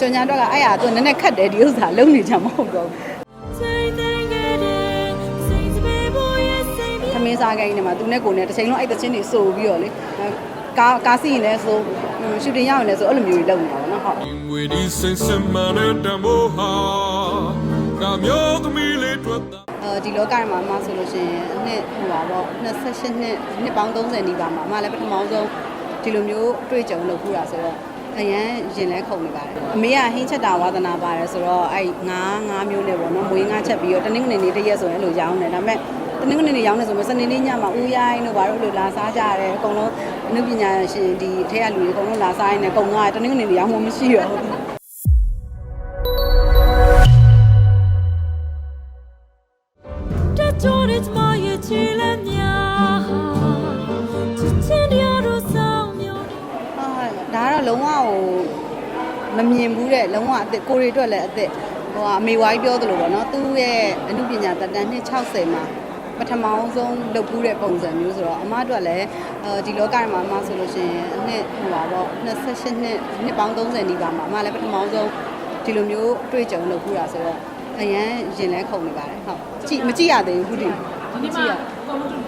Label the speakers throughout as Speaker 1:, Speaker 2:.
Speaker 1: ကြော်ညာတော့ကအဲ့ဟာသူနည်းနည်းခတ်တယ်ဒီဥစ္စာလုံးနေကြမဟုတ်တော့ဘူးသမင်းစားခိုင်းနေမှာသူနဲ့ကိုနဲ့တစ်ချိန်လုံးအဲ့တချင်းတွေစိုးပြီးတော့လေကားကားစီးရင်လည်းဆိုရှူတင်ရအောင်လည်းဆိုအဲ့လိုမျိုးတွေလုပ်နေတာပေါ့နော်ဟုတ်
Speaker 2: ငွေဒီစင်စမနဲ့တမိုးဟာကမျိုးသမီးလေးတွေ့တာ
Speaker 1: အဲဒီလောကမှာအမဆိုလို့ရှိရင်အနှစ်ဟိုပါပေါ့28နှစ်နှစ်ပေါင်း30နီးပါးမှာအမလည်းပထမဆုံးဒီလိုမျိုးအတွေ့အကြုံလုပ်ခူတာဆိုတော့ အရန်ရင်လဲခုန်နေပါတယ်အမေကဟင်းချက်တာဝါသနာပါတယ်ဆိုတော့အဲ့ငါးငါးမျိုးနဲ့ပေါ့နော်မွေးငါးချက်ပြီးတော့တနင်္ဂနွေနေ့တစ်ရက်ဆိုရင်အဲ့လိုရောင်းတယ်ဒါပေမဲ့တနင်္ဂနွေနေ့ရောင်းနေဆိုမှစနေနေ့ညမှာဦးရိုင်းတို့ဘာလို့လို့လာစားကြရတယ်အကုန်လုံးအနုပညာရှင်ဒီထဲကလူတွေအကုန်လုံးလာစားရင်းနဲ့ကုန်သွားတယ်တနင်္ဂနွေနေ့ရောင်းမှမရှိတော့ဘူး
Speaker 3: 这昨日马也去了娘，
Speaker 1: ဒါကတော့လုံးဝဟိုမမြင်ဘူးတဲ့လုံးဝအစ်စ်ကိုရီအတွက်လည်းအစ်စ်ဟိုကအမေဝိုင်းပြောသလိုပေါ့နော်သူ့ရဲ့အမှုပညာတက်တန်းနှစ်60မှာပထမအောင်ဆုံးလုပ်ဘူးတဲ့ပုံစံမျိုးဆိုတော့အမအတွက်လည်းအဲဒီလောကမှာအမဆိုလို့ရှိရင်အနှစ်ဟိုပါပေါ့28နှစ်နှစ်ပေါင်း30နီးပါးမှာအမလည်းပထမအောင်ဆုံးဒီလိုမျိုးအတွေ့အကြုံလုပ်ဘူးတာဆိုတော့အရန်ရင်လဲခုန်နေပါတယ်ဟုတ်ကြည့်မကြည့်ရသေးဘူးခုဒီဒီနေ့မှ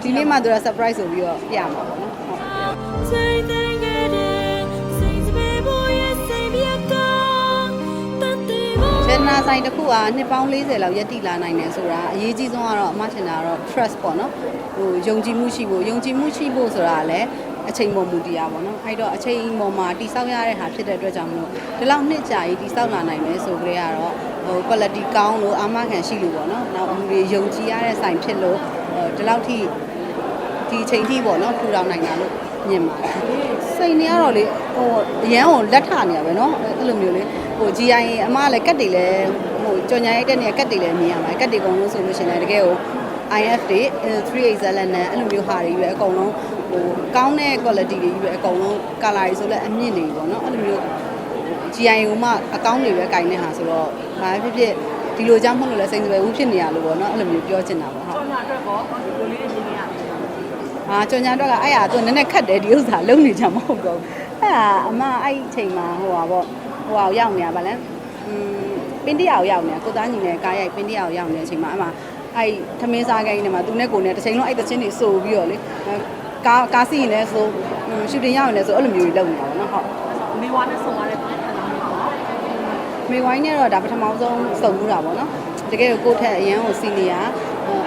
Speaker 1: ဒီနေ့မှသူက surprise ဆိုပြီးတော့ပြမှာပေါ့နော်ဟုတ် ဆိုင်တစ်ခုကနှစ်ပေါင်း40လောက်ရပ်တည်လာနိုင်တယ်ဆိုတာအရေးကြီးဆုံးကတော့အမထင်တာတော့ trust ပေါ့နော်ဟိုယုံကြည်မှုရှိဖို့ယုံကြည်မှုရှိဖို့ဆိုတာလည်းအချိန်ပေါ်မူတရားပေါ့နော်အဲ့တော့အချိန်ပေါ်မှာတိဆောက်ရတဲ့ဟာဖြစ်တဲ့အတွက်ကြောင့်မလို့ဒီလောက်နှစ်ကြာကြီးတိဆောက်လာနိုင်တယ်ဆိုကြရတော့ဟို quality ကောင်းလို့အာမခံရှိလို့ပေါ့နော်နောက်အမှုတွေယုံကြည်ရတဲ့ဆိုင်ဖြစ်လို့ဒီလောက်ထိဒီအချိန်ထိပေါ့နော်ထူထောင်နိုင်တာလို့မြင်ပါတယ်စိတ်နေရတော့လေဟိုအရန်ကိုလက်ထနေရပဲနော်အဲ့လိုမျိုးလေး ဟို GI အမကလည်းကတ်တွေလည်းဟိုကြော်ညာရိုက်တဲ့နေရာကတ်တွေလည်းမြင်ရမှာကတ်တွေအကုန်လုံးဆိုလို့ရှရင်လည်းတကယ်ကို IF တွေ3 zelen နဲ့အဲ့လိုမျိုးဟာတွေရွယ်အကုန်လုံးဟိုကောင်းတဲ့ quality တွေရွယ်အကုန်လုံး color တွေဆိုလည်းအမြင့်တွေပေါ့နော်အဲ့လိုမျိုး GI ကိုမှအကောင်းတွေပဲကင်တဲ့ဟာဆိုတော့ဘာဖြစ်ဖြစ်ဒီလိုကြောင့်မဟုတ်လို့လဲစိတ်တွေဘူးဖြစ်နေရလို့ပေါ့နော်အဲ့လိုမျိုးပြောချင်တာပေါ့ဟုတ်
Speaker 4: ကြော်ညာအတွက်ကောဒီလိုလေးတွေမြင်နေရတယ်
Speaker 1: အာကြော်ညာတော့ကအဲ့ဟာသူနည်းနည်းခတ်တယ်ဒီဥစ္စာလုံးနေကြမဟုတ်တော့ဘူးအဲ့ဟာအမအဲ့ဒီအချိန်မှာဟိုပါပေါ့ ဟိုဟာရောက်နေရပါလဲอืมပင်းတရာကိုရောက်နေတာကိုသားညီနဲ့ကားရိုက်ပင်းတရာကိုရောက်နေတဲ့အချိန်မှာအမအဲ့ထမင်းစားခိုင်းနေမှာသူနဲ့ကိုနဲ့တစ်ချိန်လုံးအဲ့တချင်းတွေစိုးပြီးတော့လေကားကားစီးရင်လည်းဆိုရှူတင်ရအောင်လည်းဆိုအဲ့လိုမျိုးတွေလုပ်နေတာပေါ့နော်ဟုတ်
Speaker 4: နေဝါနဲ့ဆုံရတဲ့ပြန်လာမှာပေါ့
Speaker 1: မေဝိုင်းနဲ့တော့ဒါပထမဆုံးစုံမှုတာပေါ့နော်တကယ်ကိုကိုယ့်ထက်အရန်ကိုစီနီယာ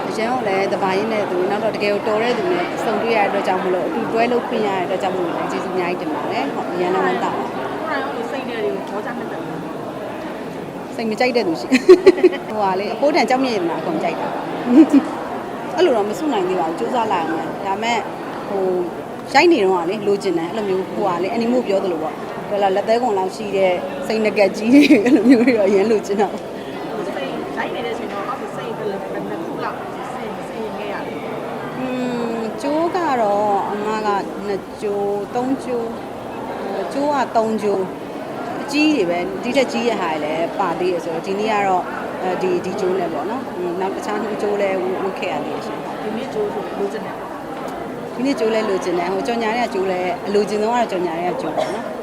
Speaker 1: အရန်ကိုလည်းတပါရင်းနဲ့သူနောက်တော့တကယ်ကိုတော်တဲ့သူနဲ့စုံတွေ့ရတဲ့အတွက်ကြောင့်မလို့အတူတွဲလုပ်ခွင့်ရတဲ့အတွက်ကြောင့်မလို့လည်းကျေးဇူးအများကြီးတင်ပါတယ်ဟုတ်အရန်လည်းဝမ်းသာပါ
Speaker 4: ကိုယ်တိုင်ရောစိတ်နဲ့တွေကိုကြောကြမှတ်တယ်
Speaker 1: စိတ်မကြိုက်တဲ့သူရှိဟိုဟာလေအဖိုးတန်ကြောက်မြင့်နေတာအကုန်ကြိုက်တာအဲ့လိုတော့မစွနိုင်သေးပါဘူးစူးစမ်းလိုက်အောင်လည်းဒါမဲ့ဟိုရိုက်နေတော့ကလေလိုချင်တယ်အဲ့လိုမျိုးဟိုဟာလေအနီမို့ပြောသလိုပေါ့ဒါလာလက်သေးကုံလောက်ရှိတဲ့စိတ်ငကက်ကြီးတွေအဲ့လိုမျိုးတွေတော့အရင်လိုချင်တာပေါ့
Speaker 4: စိတ်လိုက်နေတဲ့အချိန်တော့အခုစိတ်ဘယ်လိုဘယ်လိုခုလောက်စိတ်စိတ်ရင်ခဲ့ရတယ်
Speaker 1: อืมကျိုးကတော့အမက2ကျိုး3ကျိုးအဲ ကျိုးက3ကျိုးအကြီးတွေပဲဒီထက်ကြီးရဟာလည်းပါသေးရဆိုတော့ဒီနေ့ကတော့အဲဒီဒီကျိုးနဲ့ပေါ့နော်อืมနောက်တခြားနှစ်ကျိုးလည်းဝတ်ခဲ့ရသေးတယ်ရှင်
Speaker 4: ဒီနေ့ကျိုးဆိုလိုချင်တယ်
Speaker 1: ဒီနေ့ကျိုးလည်းလိုချင်တယ်ဟိုကြော်ညာတဲ့ကကျိုးလည်းအလိုချင်ဆုံးကတော့ကြော်ညာတဲ့ကကျိုးပေါ့နော်